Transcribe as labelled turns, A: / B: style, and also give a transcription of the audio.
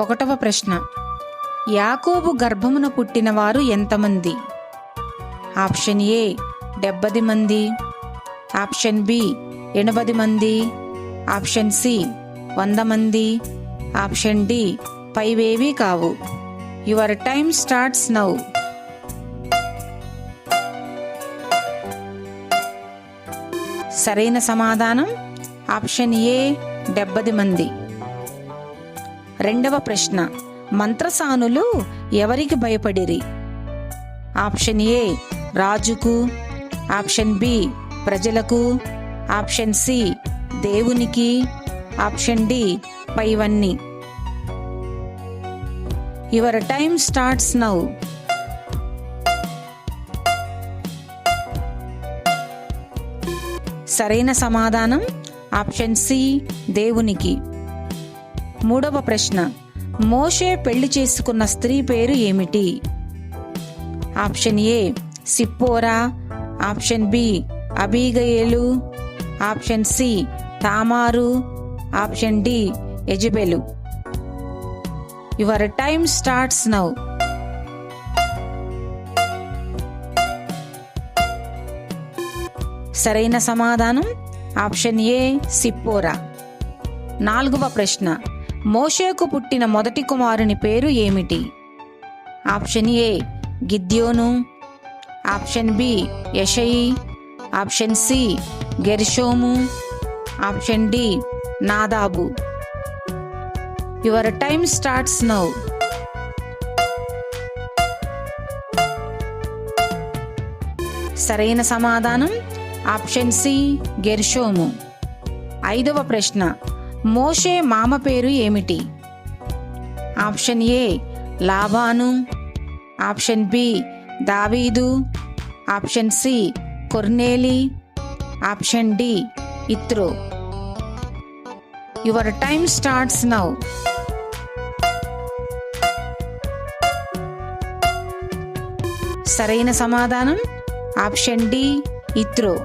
A: ఒకటవ ప్రశ్న. యాకోబు గర్భమున పుట్టినవారు ఎంతమంది? ఆప్షన్ ఏ డెబ్బది మంది. ఆప్షన్ బి ఎనభది మంది. ఆప్షన్ సి వంద మంది. ఆప్షన్ డి పైవేవీ కావు. Your time starts now. సరైన సమాధానం? ఆప్షన్ ఏ డెబ్బది మంది. రెండవ ప్రశ్న. మంత్రసానులు ఎవరికి భయపడిరి? ఆప్షన్ ఏ రాజుకు. ఆప్షన్ బి ప్రజలకు. ఆప్షన్ సి దేవునికి. ఆప్షన్ డి పైవన్నీ. Your time starts now. సరైన సమాధానం ఆప్షన్ సి దేవునికి. మూడవ ప్రశ్న. మోషే పెళ్ళి చేసుకున్న స్త్రీ పేరు ఏమిటి? ఆప్షన్ ఏ సిప్పోరా. ఆప్షన్ బి అబీగయేలు. ఆప్షన్ సి తామారు. ఆప్షన్ డి ఎజబెలు యువర్ టైమ్ స్టార్ట్స్ నౌ. సరైన సమాధానం? ఆప్షన్ ఏ సిప్పోరా. నాలుగవ ప్రశ్న. మోషేకు పుట్టిన మొదటి కుమారుని పేరు ఏమిటి? ఆప్షన్ ఏ గిద్యోను. ఆప్షన్ బి యషయి. ఆప్షన్ సి గెర్షోము. Option D Nadab. Your time starts now. సరైన సమాధానం? ఆప్షన్ సి గెర్షోము. ఐదవ ప్రశ్న. మోషే మామ పేరు ఏమిటి? ఆప్షన్ ఏ లాబాను. ఆప్షన్ బి దావీదు. ఆప్షన్ సి కొర్నేలి. Option D ఇత్రో. Your time starts now. సరైన సమాధానం? Option D ఇత్రో.